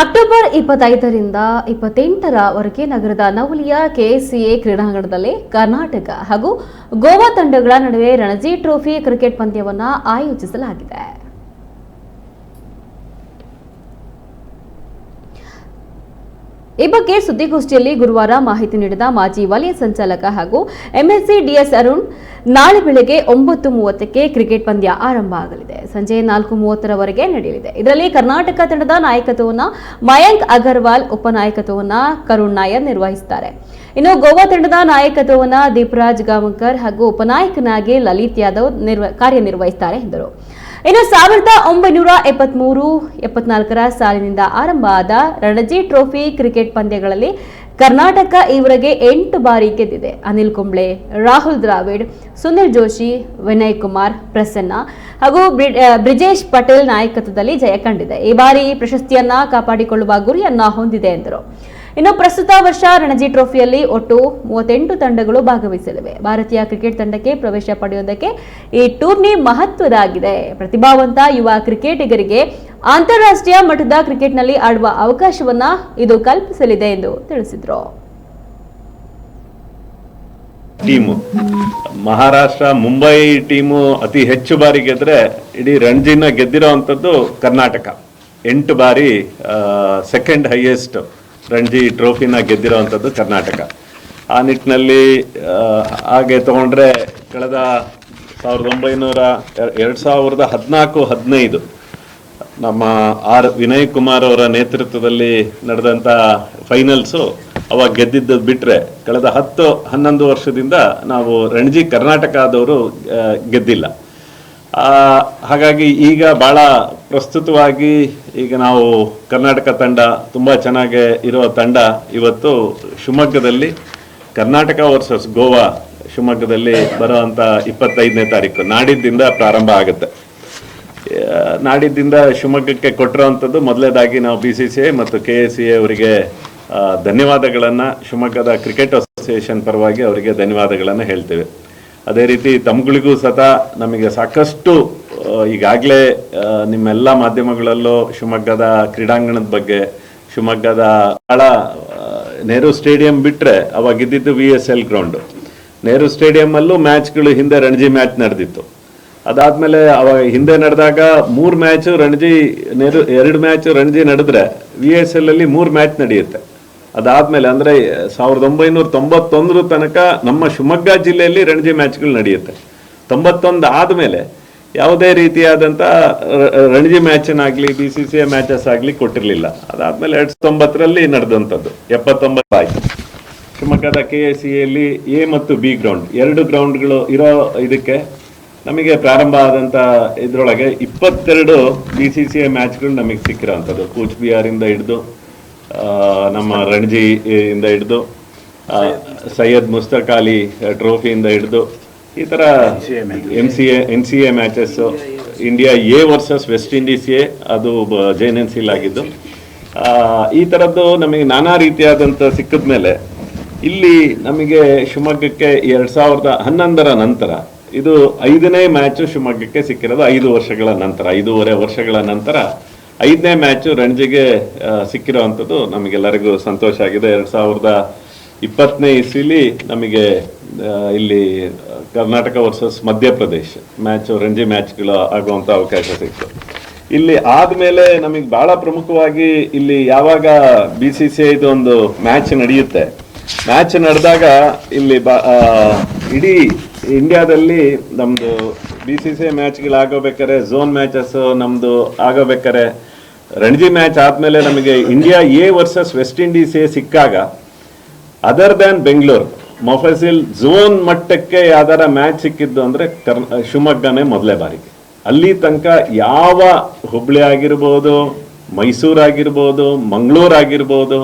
October ಇಪ್ಪತ್ತೈದರಿಂದ ಇಪ್ಪತ್ತೆಂಟರವರೆಗೆ ನಗರದ ನವಲಿಯ KSCA ಕ್ರೀಡಾಂಗಣದಲ್ಲಿ ಕರ್ನಾಟಕ ಹಾಗೂ ಗೋವಾ ತಂಡಗಳ ನಡುವೆ ರಣಜಿ ಟ್ರೋಫಿ ಕ್ರಿಕೆಟ್ ಪಂದ್ಯವನ್ನು ಆಯೋಜಿಸಲಾಗಿದೆ. ಈ ಬಗ್ಗೆ ಸುದ್ದಿಗೋಷ್ಠಿಯಲ್ಲಿ ಗುರುವಾರ ಮಾಹಿತಿ ನೀಡಿದ ಮಾಜಿ ವಲಯ ಸಂಚಾಲಕ ಹಾಗೂ ಎಂಎಸ್ಸಿ ಡಿಎಸ್ ಅರುಣ್, ನಾಳೆ ಬೆಳಗ್ಗೆ ಒಂಬತ್ತು ಮೂವತ್ತಕ್ಕೆ ಕ್ರಿಕೆಟ್ ಪಂದ್ಯ ಆರಂಭ ಆಗಲಿದೆ. ಸಂಜೆ ನಾಲ್ಕು ಮೂವತ್ತರವರೆಗೆ ನಡೆಯಲಿದೆ. ಇದರಲ್ಲಿ ಕರ್ನಾಟಕ ತಂಡದ ನಾಯಕತ್ವವನ್ನು ಮಯಾಂಕ್ ಅಗರ್ವಾಲ್ ಉಪನಾಯಕತ್ವವನ್ನು ಕರುಣ್ ನಾಯರ್ ನಿರ್ವಹಿಸುತ್ತಾರೆ. ಇನ್ನು ಗೋವಾ ತಂಡದ ನಾಯಕತ್ವವನ್ನು ದೀಪರಾಜ್ ಗಾವಂಕರ್ ಹಾಗೂ ಉಪನಾಯಕನಾಗಿ ಲಲಿತ್ ಯಾದವ್ ನಿರ್ವ ಕಾರ್ಯನಿರ್ವಹಿಸುತ್ತಾರೆ ಎಂದರು. ಇನ್ನು ಸಾವಿರದ ಒಂಬೈನೂರ ಎಪ್ಪತ್ಮೂರು, ಎಪ್ಪತ್ನಾಲ್ಕರ ಸಾಲಿನಿಂದ ಆರಂಭ ಆದ ರಣಜಿ ಟ್ರೋಫಿ ಕ್ರಿಕೆಟ್ ಪಂದ್ಯಗಳಲ್ಲಿ ಕರ್ನಾಟಕ ಈವರೆಗೆ ಎಂಟು ಬಾರಿ ಗೆದ್ದಿದೆ. ಅನಿಲ್ ಕುಂಬ್ಳೆ, ರಾಹುಲ್ ದ್ರಾವಿಡ್, ಸುನಿಲ್ ಜೋಶಿ, ವಿನಯ್ ಕುಮಾರ್, ಪ್ರಸನ್ನ ಹಾಗೂ ಬ್ರಿ- ಬ್ರಿಜೇಶ್ ಪಟೇಲ್ ನಾಯಕತ್ವದಲ್ಲಿ ಜಯ ಕಂಡಿದೆ. ಈ ಬಾರಿ ಪ್ರಶಸ್ತಿಯನ್ನ ಕಾಪಾಡಿಕೊಳ್ಳುವ ಗುರಿಯನ್ನ ಹೊಂದಿದೆ ಎಂದರು. ಇನ್ನು ಪ್ರಸ್ತುತ ವರ್ಷ ರಣಜಿ ಟ್ರೋಫಿಯಲ್ಲಿ ಒಟ್ಟು ಮೂವತ್ತೆಂಟು ತಂಡಗಳು ಭಾಗವಹಿಸಲಿವೆ. ಭಾರತೀಯ ಕ್ರಿಕೆಟ್ ತಂಡಕ್ಕೆ ಪ್ರವೇಶ ಪಡೆಯುವುದಕ್ಕೆ ಈ ಟೂರ್ನಿ ಮಹತ್ವದಾಗಿದೆ. ಪ್ರತಿಭಾವಂತ ಯುವ ಕ್ರಿಕೆಟಿಗರಿಗೆ ಅಂತಾರಾಷ್ಟ್ರೀಯ ಮಟ್ಟದ ಕ್ರಿಕೆಟ್ನಲ್ಲಿ ಆಡುವ ಅವಕಾಶವನ್ನ ಇದು ಕಲ್ಪಿಸಲಿದೆ ಎಂದು ತಿಳಿಸಿದರು. ಟೀಮು. ಮಹಾರಾಷ್ಟ್ರ, ಮುಂಬೈ ಟೀಮು ಅತಿ ಹೆಚ್ಚು ಬಾರಿ ಗೆದ್ರೆ ಇಡೀ ರಣಜಿನ ಗೆದ್ದಿರೋ ಅಂಥದ್ದು ಕರ್ನಾಟಕ. ಎಂಟು ಬಾರಿ ಸೆಕೆಂಡ್ ಹೈಯೆಸ್ಟ್ ರಣಜಿ ಟ್ರೋಫಿನ ಗೆದ್ದಿರೋ ಅಂಥದ್ದು ಕರ್ನಾಟಕ. ಆ ನಿಟ್ಟಿನಲ್ಲಿ ಹಾಗೆ ತಗೊಂಡ್ರೆ ಕಳೆದ ಸಾವಿರದ ಒಂಬೈನೂರ ಎರಡು ಸಾವಿರದ ಹದಿನಾಲ್ಕು, ಹದಿನೈದು ನಮ್ಮ ಆರ್ ವಿನಯ್ ಕುಮಾರ್ ಅವರ ನೇತೃತ್ವದಲ್ಲಿ ನಡೆದಂಥ ಫೈನಲ್ಸು ಅವಾಗ ಗೆದ್ದಿದ್ದು ಬಿಟ್ಟರೆ ಕಳೆದ ಹತ್ತು, ಹನ್ನೊಂದು ವರ್ಷದಿಂದ ನಾವು ರಣಜಿ ಕರ್ನಾಟಕದವರು ಗೆದ್ದಿಲ್ಲ. ಹಾಗಾಗಿ ಈಗ ಭಾಳ ಪ್ರಸ್ತುತವಾಗಿ ಈಗ ನಾವು ಕರ್ನಾಟಕ ತಂಡ ತುಂಬ ಚೆನ್ನಾಗಿ ಇರುವ ತಂಡ ಇವತ್ತು ಶಿವಮೊಗ್ಗದಲ್ಲಿ. ಕರ್ನಾಟಕ ವರ್ಸಸ್ ಗೋವಾ ಶಿವಮೊಗ್ಗದಲ್ಲಿ ಬರುವಂಥ ಇಪ್ಪತ್ತೈದನೇ ತಾರೀಕು. ನಾಡಿದ್ದಿಂದ ಪ್ರಾರಂಭ ಆಗುತ್ತೆ. ನಾಡಿದ್ದಿಂದ ಶಿವಮೊಗ್ಗಕ್ಕೆ ಕೊಟ್ಟಿರೋವಂಥದ್ದು ಮೊದಲೇದಾಗಿ ನಾವು ಬಿ ಸಿ ಸಿ ಐ ಮತ್ತು ಕೆ ಎಸ್ ಸಿ ಎ ಅವರಿಗೆ ಧನ್ಯವಾದಗಳನ್ನು ಶಿವಮೊಗ್ಗದ ಕ್ರಿಕೆಟ್ ಅಸೋಸಿಯೇಷನ್ ಪರವಾಗಿ ಅವರಿಗೆ ಧನ್ಯವಾದಗಳನ್ನು ಹೇಳ್ತೇವೆ. ಅದೇ ರೀತಿ ತಮ್ಗಳಿಗೂ ಸತ ನಮಗೆ ಸಾಕಷ್ಟು ಈಗಾಗಲೇ ನಿಮ್ಮೆಲ್ಲ ಮಾಧ್ಯಮಗಳಲ್ಲೂ ಶಿವಮೊಗ್ಗದ ಕ್ರೀಡಾಂಗಣದ ಬಗ್ಗೆ ಶಿವಮೊಗ್ಗದ ಆ, ನೆಹರು ಸ್ಟೇಡಿಯಂ ಬಿಟ್ಟರೆ ಅವಾಗ ಇದ್ದಿದ್ದು V S L ground Nehru ಸ್ಟೇಡಿಯಮ್ಮಲ್ಲೂ ಮ್ಯಾಚ್ಗಳು ಹಿಂದೆ ರಣಜಿ ಮ್ಯಾಚ್ ನಡೆದಿತ್ತು. ಅದಾದಮೇಲೆ ಅವಾಗ ಹಿಂದೆ ನಡೆದಾಗ ಮೂರು ಮ್ಯಾಚ್ ರಣಜಿ ನೆರು ಎರಡು ಮ್ಯಾಚ್ ರಣಜಿ ನಡೆದ್ರೆ ವಿ ಎಸ್ ಎಲ್ ಅಲ್ಲಿ ಮೂರು ಮ್ಯಾಚ್ ನಡೆಯುತ್ತೆ. ಅದಾದಮೇಲೆ ಅಂದ್ರೆ ಸಾವಿರದ ಒಂಬೈನೂರ ತೊಂಬತ್ತೊಂದರ ತನಕ ನಮ್ಮ ಶಿವಮೊಗ್ಗ ಜಿಲ್ಲೆಯಲ್ಲಿ ರಣಜಿ ಮ್ಯಾಚ್ಗಳು ನಡೆಯುತ್ತೆ. ತೊಂಬತ್ತೊಂದು ಆದಮೇಲೆ ಯಾವುದೇ ರೀತಿಯಾದಂಥ Ranji ಮ್ಯಾಚನ್ನಾಗಲಿ B C C A matches ಆಗಲಿ ಕೊಟ್ಟಿರಲಿಲ್ಲ. ಅದಾದಮೇಲೆ ಎರಡು ಸಾವಿರದ ತೊಂಬತ್ತರಲ್ಲಿ ನಡೆದಂಥದ್ದು. ಎಪ್ಪತ್ತೊಂಬತ್ತು ಆಯ್ತು ಶಿವಮೊಗ್ಗದ ಕೆ ಎಸ್ ಸಿಯಲ್ಲಿ ಎ ಮತ್ತು ಬಿ ಗ್ರೌಂಡ್ ಎರಡು ಗ್ರೌಂಡ್ಗಳು ಇರೋ ಇದಕ್ಕೆ ನಮಗೆ ಪ್ರಾರಂಭ ಆದಂಥ ಇದರೊಳಗೆ ಇಪ್ಪತ್ತೆರಡು ಬಿ ಸಿ ಸಿ ಎ ಮ್ಯಾಚ್ಗಳು ನಮಗೆ ಸಿಕ್ಕಿರೋವಂಥದ್ದು ಕೂಚ್ ಬಿಹಾರಿಂದ ಹಿಡಿದು ನಮ್ಮ ರಣಜಿ ಇಂದ ಹಿಡಿದು ಸೈಯದ್ ಮುಸ್ತಕ್ ಅಲಿ ಟ್ರೋಫಿಯಿಂದ ಹಿಡಿದು ಈ ಥರ N C A N C A matches India A versus West Indies A ಅದು ಜೈನೆನ್ಸಿಲ್ ಆಗಿದ್ದು. ಆ, ಈ ಥರದ್ದು ನಮಗೆ ನಾನಾ ರೀತಿಯಾದಂಥ ಸಿಕ್ಕಿದ ಮೇಲೆ ಇಲ್ಲಿ ನಮಗೆ ಶಿವಮೊಗ್ಗಕ್ಕೆ ಎರಡು ಸಾವಿರದ ಹನ್ನೊಂದರ ನಂತರ ಇದು ಐದನೇ ಮ್ಯಾಚು ಶಿವಮೊಗ್ಗಕ್ಕೆ ಸಿಕ್ಕಿರೋದು ಐದು ವರ್ಷಗಳ ನಂತರ ಐದೂವರೆ ವರ್ಷಗಳ ನಂತರ ಐದನೇ ಮ್ಯಾಚು ರಣಜಿಗೆ ಸಿಕ್ಕಿರೋ ಅಂಥದ್ದು ನಮಗೆಲ್ಲರಿಗೂ ಸಂತೋಷ ಆಗಿದೆ. ಎರಡು ಸಾವಿರದ ಇಪ್ಪತ್ತನೇ ಇಸ್ವಿಲಿ ನಮಗೆ ಇಲ್ಲಿ ಕರ್ನಾಟಕ ವರ್ಸಸ್ ಮಧ್ಯಪ್ರದೇಶ. ಮ್ಯಾಚ್ ರಣಜಿ ಮ್ಯಾಚ್ಗಳು ಆಗುವಂಥ ಅವಕಾಶ ಸಿಕ್ತು. ಇಲ್ಲಿ ಆದಮೇಲೆ ನಮಗೆ ಭಾಳ ಪ್ರಮುಖವಾಗಿ ಇಲ್ಲಿ ಯಾವಾಗ ಬಿ ಸಿ ಸಿ ಐದು ಒಂದು ಮ್ಯಾಚ್ ನಡೆಯುತ್ತೆ. ಮ್ಯಾಚ್ ನಡೆದಾಗ ಇಲ್ಲಿ ಬಾ ಇಡೀ ಇಂಡಿಯಾದಲ್ಲಿ ನಮ್ಮದು ಬಿ ಸಿ ಸಿ ಐ ಮ್ಯಾಚ್ಗಳು ಆಗೋಬೇಕಾರೆ ಝೋನ್ ಮ್ಯಾಚಸ್ಸು ನಮ್ಮದು ಆಗೋಬೇಕಾರೆ ರಣಜಿ ಮ್ಯಾಚ್ ಆದಮೇಲೆ ನಮಗೆ India A versus West Indies A ಸಿಕ್ಕಾಗ other than Bengaluru mofussil zone ಮಟ್ಟಕ್ಕೆ ಯಾವ್ದಾರ ಮ್ಯಾಚ್ ಸಿಕ್ಕಿದ್ದು ಅಂದ್ರೆ ಕರ್ನ, ಶಿವಮೊಗ್ಗನೇ ಮೊದಲೇ ಬಾರಿಗೆ. ಅಲ್ಲಿ ತನಕ ಯಾವ ಹುಬ್ಳಿ ಆಗಿರ್ಬೋದು, ಮೈಸೂರು ಆಗಿರ್ಬೋದು, ಮಂಗಳೂರು ಆಗಿರ್ಬೋದು